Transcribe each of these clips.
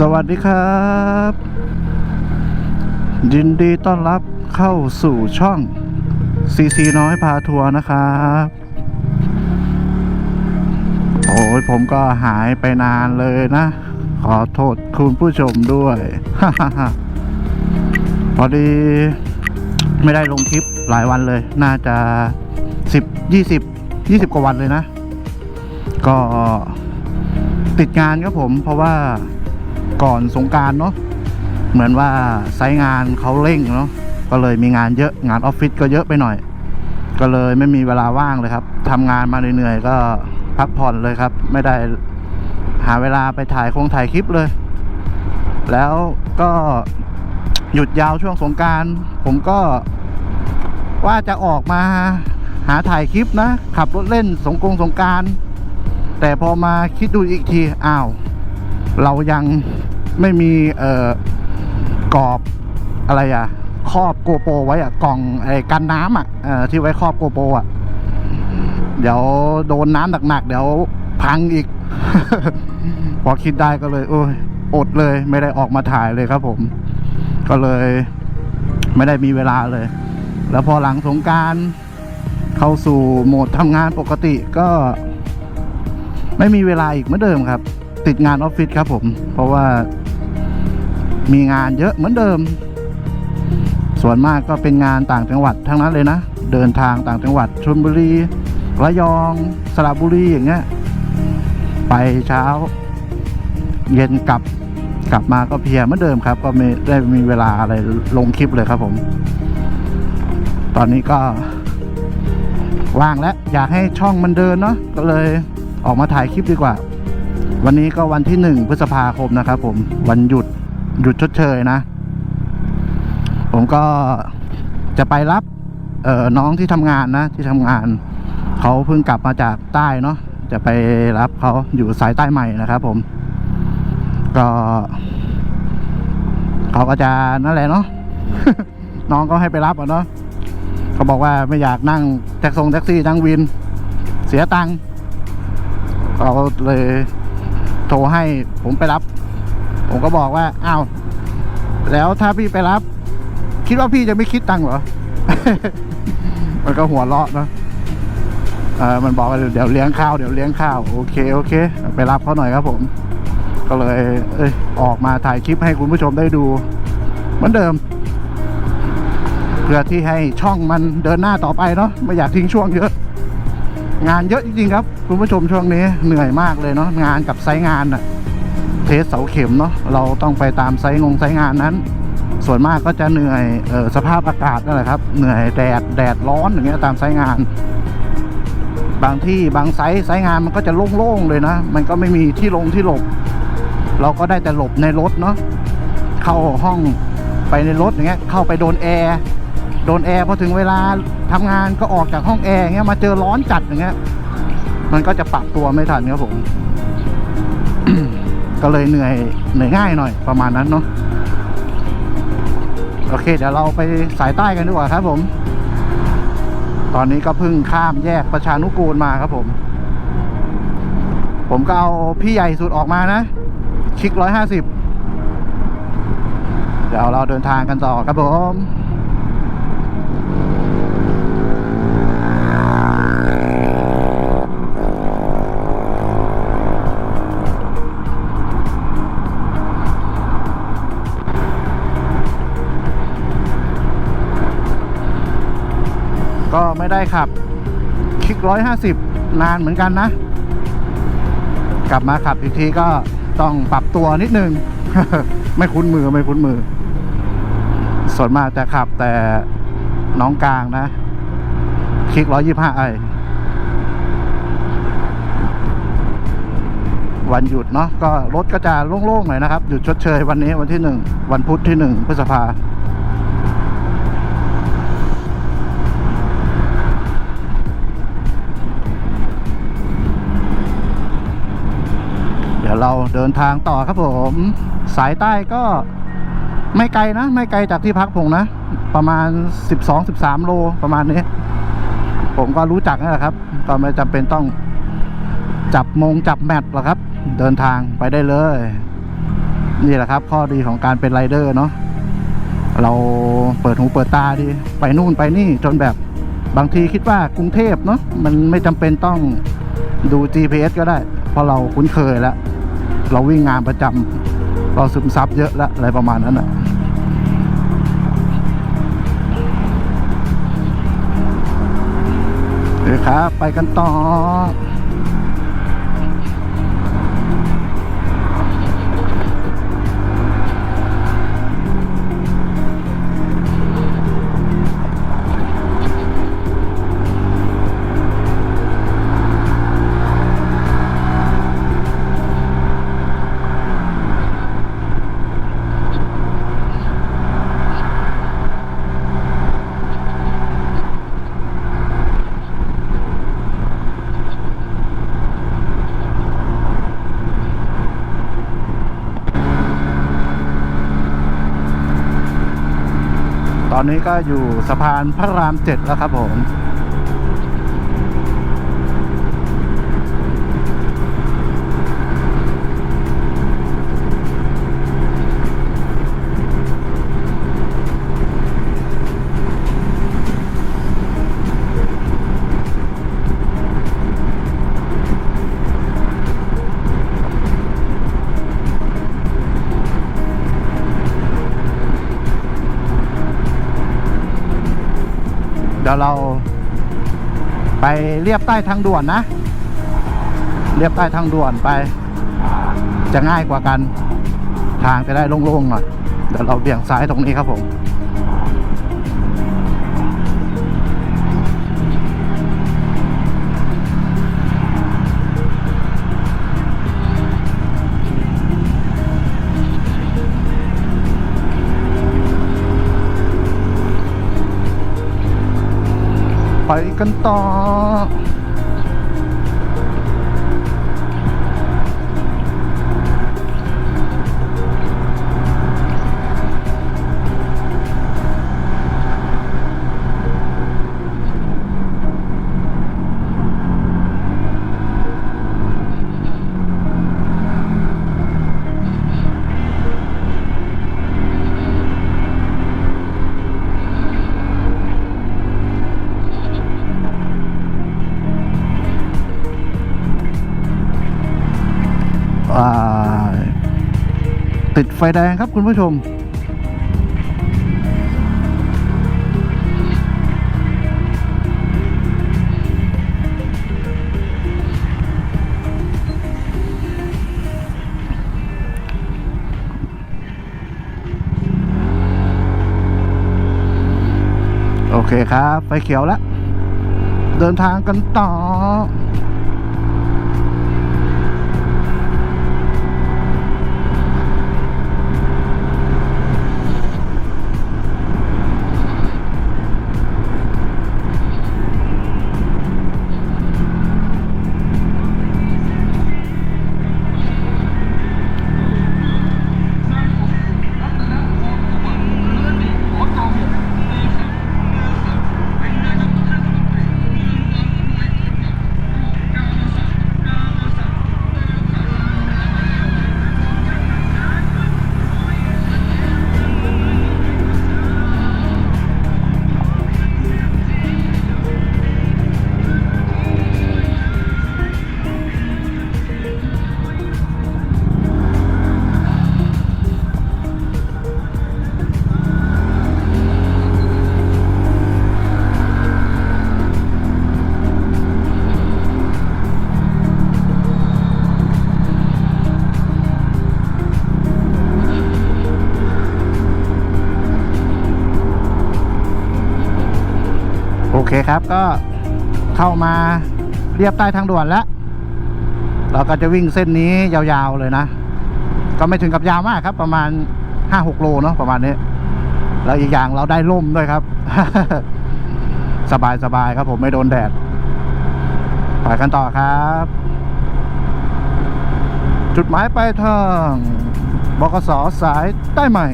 สวัสดีครับ ยินดีต้อนรับเข้าสู่ช่องซีซีน้อยพาทัวร์นะครับ โอ้ยผมก็หายไปนานเลยนะ ขอโทษคุณผู้ชมด้วยพอดีไม่ได้ลงคลิปหลายวันเลย น่าจะสิบยี่สิบยี่สิบกว่าวันเลยนะ ก็ติดงานครับผมเพราะว่า ก่อนสงการเนาะเหมือนว่าไซงานเขาเร่งเนาะก็เลยมีงานเยอะงานออฟฟิศก็เยอะไปหน่อย ก็เลยไม่มีเวลาว่างเลยครับทำงานมาเหนื่อยๆก็พักผ่อนเลยครับ ไม่ได้หาเวลาไปถ่ายคงถ่ายคลิปเลย แล้วก็หยุดยาวช่วงสงการผมก็ว่าจะออกมาหาถ่ายคลิปนะ ขับรถเล่นสงกรงสงการ แต่พอมาคิดดูอีกทีอ้าว เรายังไม่มีเอ่อกรอบอะไรอะครอบโกโปรไว้อะกล่องไอ้กันน้ำอะเอ่อที่ไว้ครอบโกโปรอะเดี๋ยวโดนน้ำหนักๆเดี๋ยวพังอีก พอคิดได้ก็เลยโอ้ยอดเลย ไม่ได้ออกมาถ่ายเลยครับผม ก็เลย ไม่ได้มีเวลาเลย แล้วพอหลังสงการเข้าสู่โหมดทำงานปกติก็ ไม่มีเวลาอีกเหมือนเดิมครับ ติดงานออฟฟิศครับผม เพราะว่ามีงานเยอะเหมือนเดิม ส่วนมากก็เป็นงานต่างจังหวัดทั้งนั้นเลยนะ เดินทางต่างจังหวัดชลบุรีระยองสระบุรีอย่างเงี้ย ไปเช้า เย็นกลับกลับมาก็เพียเหมือนเดิมครับ ก็ไม่ได้มีเวลาอะไรลงคลิปเลยครับผม ตอนนี้ก็ว่างแล้ว อยากให้ช่องมันเดินเนาะก็เลยออกมาถ่ายคลิปดีกว่า วันนี้ก็วันที่หนึ่งพฤษภาคมนะครับผมวันหยุดหยุดชดเชยนะ ผมก็จะไปรับเอ่อน้องที่ทำงานนะ ที่ทำงาน เขาเพิ่งกลับมาจากใต้เนาะจะไปรับเขาอยู่สายใต้ใหม่นะครับ ผม ก็เขาก็จะนั่นแหละเนาะน้องก็ให้ไปรับอะเนาะเขาบอกว่าไม่อยากนั่งแท็กซงแท็กซี่นั่งวิน เสียตังค์เขาเลย ทรให้ผมไปรับ ผมก็บอกว่าอ้าวแล้วถ้าพี่ไปรับ คิดว่าพี่จะไม่คิดตังค์เหรอ มันก็หัวเราะเนอะเออมันบอกว่าเดี๋ยวเลี้ยงข้าวเดี๋ยวเลี้ยงข้าวโอเคโอเค ไปรับเขาหน่อยครับผม ก็เลย เอ้ยออกมาถ่ายคลิปให้คุณผู้ชมได้ดู เหมือนเดิม เพื่อที่ให้ช่องมันเดินหน้าต่อไปเนาะไม่อยากทิ้งช่วงเยอะ งานเยอะจริงๆครับ คุณผู้ชมช่วงนี้เหนื่อยมากเลยเนาะงานกับไซงานอะเทสเสาเข็มเนาะเราต้องไปตามไซงงไซงานนั้น ส่วนมากก็จะเหนื่อยเออสภาพอากาศนั่นแหละครับ เหนื่อยแดดแดดร้อนอย่างเงี้ยตามไซงาน บางที่บางไซต์ไซงานมันก็จะโล่งๆเลยนะ มันก็ไม่มีที่ลงที่หลบ เราก็ได้แต่หลบในรถเนาะเข้าห้องไปในรถอย่างเงี้ยเข้าไปโดนแอร์ โดนแอร์พอถึงเวลาทำงานก็ออกจากห้องแอร์เงี้ยมาเจอร้อนจัดอย่างเงี้ย มันก็จะปรับตัวไม่ทันครับผม ก็เลยเหนื่อยเหนื่อยง่ายหน่อยประมาณนั้นเนาะโอเค เดี๋ยวเราไปสายใต้กันดีกว่าครับผม ตอนนี้ก็เพิ่งข้ามแยกประชานุกูลมาครับผม ผมก็เอาพี่ใหญ่สุดออกมานะคลิกร้อยห้าสิบเดี๋ยวเราเดินทางกันต่อครับผม ไม่ได้ขับ คลิกร้อยห้าสิบนานเหมือนกันนะ กลับมาขับอีกทีก็ต้องปรับตัวนิดนึง ไม่คุ้นมือไม่คุ้นมือ ส่วนมากจะขับแต่น้องกลางนะ คลิกร้อยยี่ห้าไอวันหยุดเนาะก็รถก็จะโล่งๆหน่อยนะครับ หยุดชดเชยวันนี้วันที่หนึ่งวันพุธที่หนึ่งพฤษภา ยวเราเดินทางต่อครับผม สายใต้ก็ไม่ไกลนะ ไม่ไกลจากที่พักผมนะ ประมาณ 12-13 โลประมาณนี้ ผมก็รู้จักนั่แหละครับ ก็ไม่จำเป็นต้องจับมงจับแมตหรอกครับ เดินทางไปได้เลย นี่แหละครับ ข้อดีของการเป็นไรเดอร์เนาะเราเปิดหูเปิดตาดี ไปนู่นไปนี่จนแบบบางทีคิดว่ากรุงเทพเนาะมันไม่จำเป็นต้องดู GPS ก็ได้ เพราะเราคุ้นเคยแล้ว เราวิ่งงานประจำเราซึมซับเยอะแล้วอะไรประมาณนั้นอะเดี๋ยวครับ ไปกันต่อ อนนี้ก็อยู่สะพานพระรามเจ็ดแล้วครับผม เดี๋ยวเรา ไปเรียบใต้ทางด่วนนะ เรียบใต้ทางด่วนไป จะง่ายกว่ากัน ทางจะได้โล่งๆหน่อยเดี๋ยวเราเบี่ยงซ้ายตรงนี้ครับผม ไปกันต่อ ติดไฟแดงครับคุณผู้ชม โอเคครับ ไฟเขียวแล้ว เดินทางกันต่อ ครับก็เข้ามาเรียบใต้ทางด่วนแล้ว เราก็จะวิ่งเส้นนี้ยาวๆเลยนะ ก็ไม่ถึงกับยาวมากครับ ประมาณห้าหกโลเนาะประมาณนี้ แล้วอีกอย่างเราได้ร่มด้วยครับ สบายๆครับผมไม่โดนแดดไปกันต่อครับ จุดหมายปลายทางบกสสายใต้ใหม่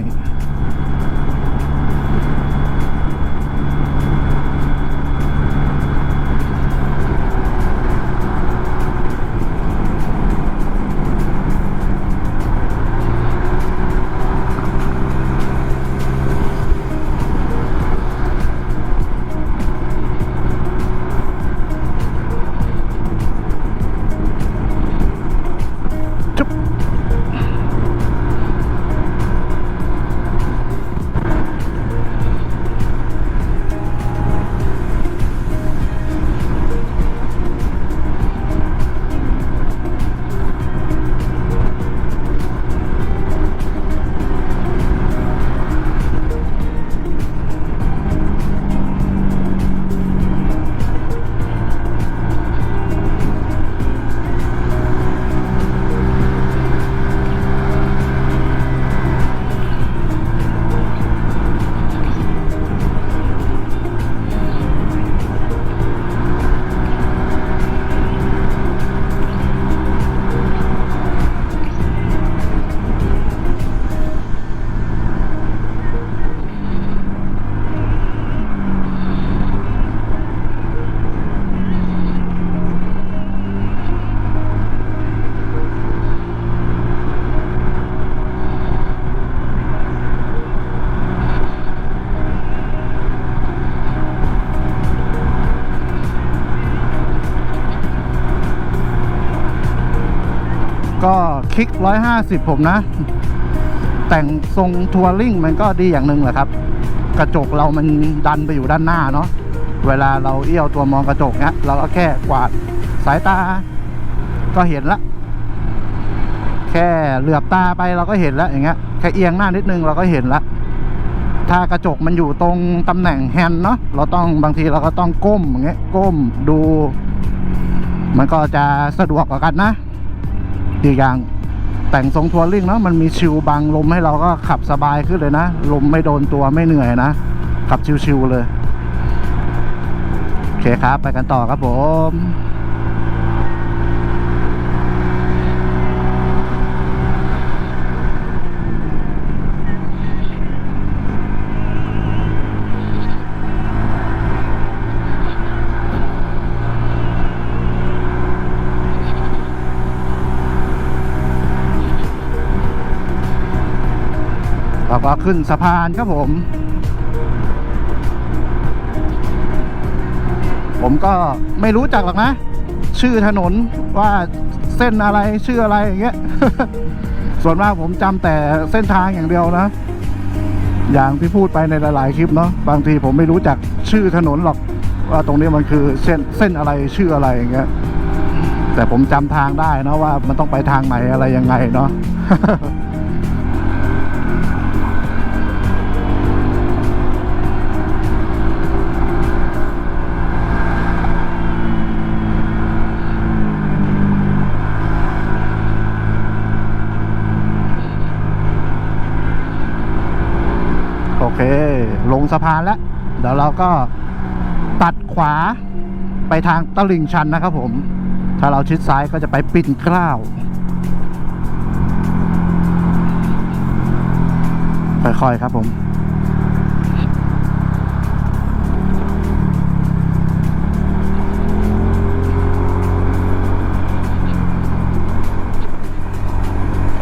คิกร้อยห้าสิบผมนะ แต่งทรงทัวริงมันก็ดีอย่างหนึ่งแหละครับ กระจกเรามันดันไปอยู่ด้านหน้าเนาะเวลาเราเอี้ยวตัวมองกระจกเนี้ยเราก็แค่กวาดสายตา ก็เห็นละ แค่เหลือบตาไปเราก็เห็นแล้วอย่างเงี้ยแค่เอียงหน้านิดนึงเราก็เห็นละถ้ากระจกมันอยู่ตรงตำแหน่งแฮนด์เนาะเราต้องบางทีเราก็ต้องก้มอย่างเงี้ยก้มดู มันก็จะสะดวกกว่ากันนะอีกอย่าง แต่งทรงทัวริงเนาะมันมีชิวบังลมให้เราก็ขับสบายขึ้นเลยนะ ลมไม่โดนตัวไม่เหนื่อยนะ ขับชิวๆเลย โอเคครับ ไปกันต่อครับผม ก็ขึ้นสะพานครับผม ผมก็ไม่รู้จักหรอกนะ ชื่อถนนว่าเส้นอะไรชื่ออะไรอย่างเงี้ย ส่วนมากผมจำแต่เส้นทางอย่างเดียวนะ อย่างที่พูดไปในหลาย ๆ คลิปเนาะบางทีผมไม่รู้จักชื่อถนนหรอก ว่าตรงนี้มันคือเส้นเส้นอะไรชื่ออะไรอย่างเงี้ยแต่ผมจำทางได้นะว่ามันต้องไปทางไหนอะไรยังไงเนาะ งสะพานแล้ว เดี๋ยวเราก็ตัดขวาไปทางตลิ่งชันนะครับผม ถ้าเราชิดซ้ายก็จะไปปิ่นเกล้าค่อยๆครับผม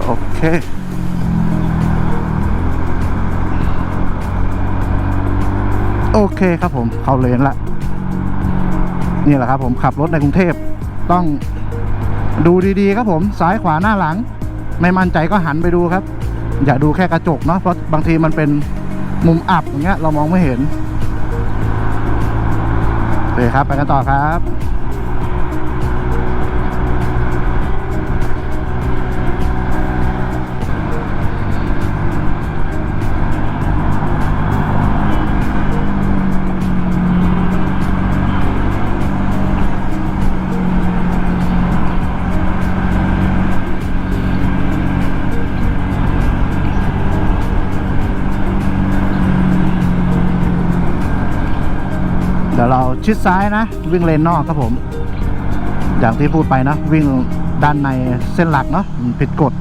โอเค โอเคครับผมเข้าเลนละนี่แหละครับผมขับรถในกรุงเทพต้องดูดีๆครับผมซ้ายขวาหน้าหลัง ไม่มั่นใจก็หันไปดูครับ อย่าดูแค่กระจกเนาะเพราะบางทีมันเป็นมุมอับอย่างเงี้ยเรามองไม่เห็นโอเคครับไปกันต่อครับ ชิดซ้ายนะ วิ่งเลนนอกครับผม อย่างที่พูดไปนะ วิ่งด้านในเส้นหลักเนาะผิดกฎ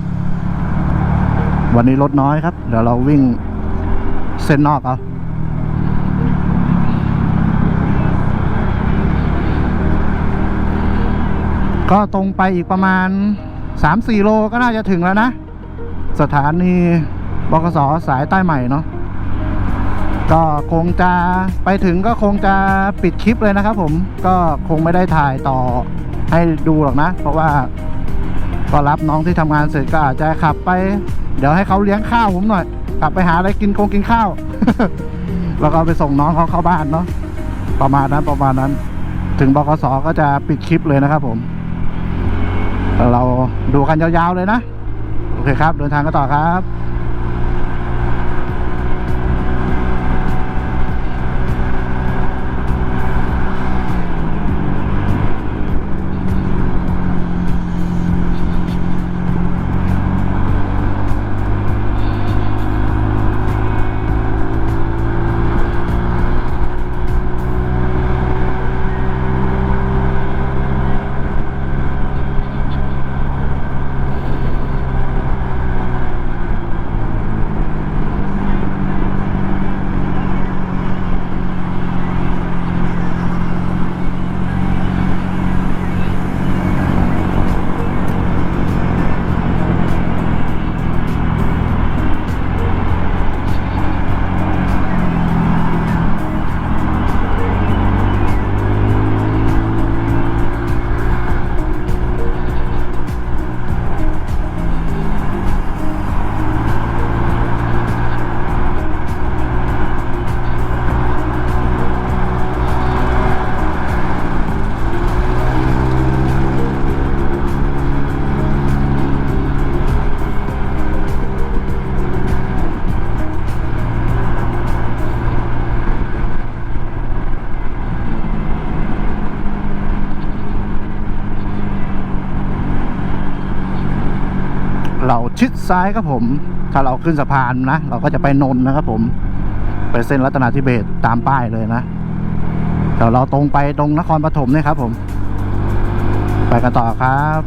วันนี้รถน้อยครับ เดี๋ยวเราวิ่งเส้นนอกเอาก็ตรงไปอีกประมาณ 3-4 โลก็น่าจะถึงแล้วนะ สถานีบกสสายใต้ใหม่เนาะ ก็คงจะไปถึงก็คงจะปิดคลิปเลยนะครับผมก็คงไม่ได้ถ่ายต่อให้ดูหรอกนะ เพราะว่าก็รับน้องที่ทำงานเสร็จก็อาจจะขับไป เดี๋ยวให้เขาเลี้ยงข้าวผมหน่อยกลับไปหาอะไรกินคงกินข้าว แล้วก็ไปส่งน้องเขาเข้าบ้านเนาะประมาณนั้นประมาณนั้น ถึงบกสก็จะปิดคลิปเลยนะครับ ผม เราดูกันยาวๆเลยนะ โอเคครับ เดินทางกันต่อครับ ซ้ายครับผม ถ้าเราขึ้นสะพานนะ เราก็จะไปนนนะครับผม ไปเส้นรัตนาธิเบศตามป้ายเลยนะเดี๋ยวเราตรงไปตรงนครปฐมเนี่ยครับผม ไปกันต่อครับ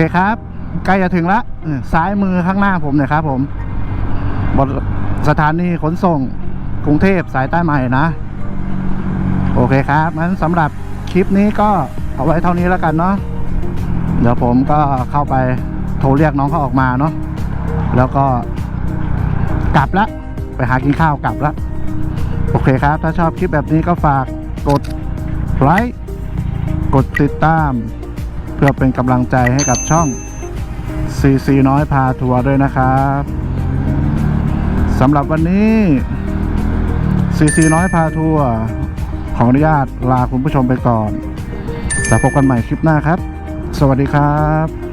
เคครับ ใกล้จะถึงละซ้ายมือข้างหน้าผมนี่ยครับผมบนสถานีขนส่งกรุงเทพสายใต้ใหม่นะ โอเคครับงั้นสำหรับคลิปนี้ก็เอาไว้เท่านี้แล้วกันเนาะเดี๋ยวผมก็เข้าไปโทรเรียกน้องเขาออกมาเนาะแล้วก็กลับละไปหากินข้าวกลับละโอเคครับ ถ้าชอบคลิปแบบนี้ก็ฝากกดไลค์กดติดตาม พื่อเป็นกำลังใจให้กับช่องซีซีน้อยพาทัวร์ด้วยนะครับสำหรับวันนี้ซีซีน้อยพาทัวร์ขออนุญาตลาคุณผู้ชมไปก่อน แล้วพบกันใหม่คลิปหน้าครับ สวัสดีครับ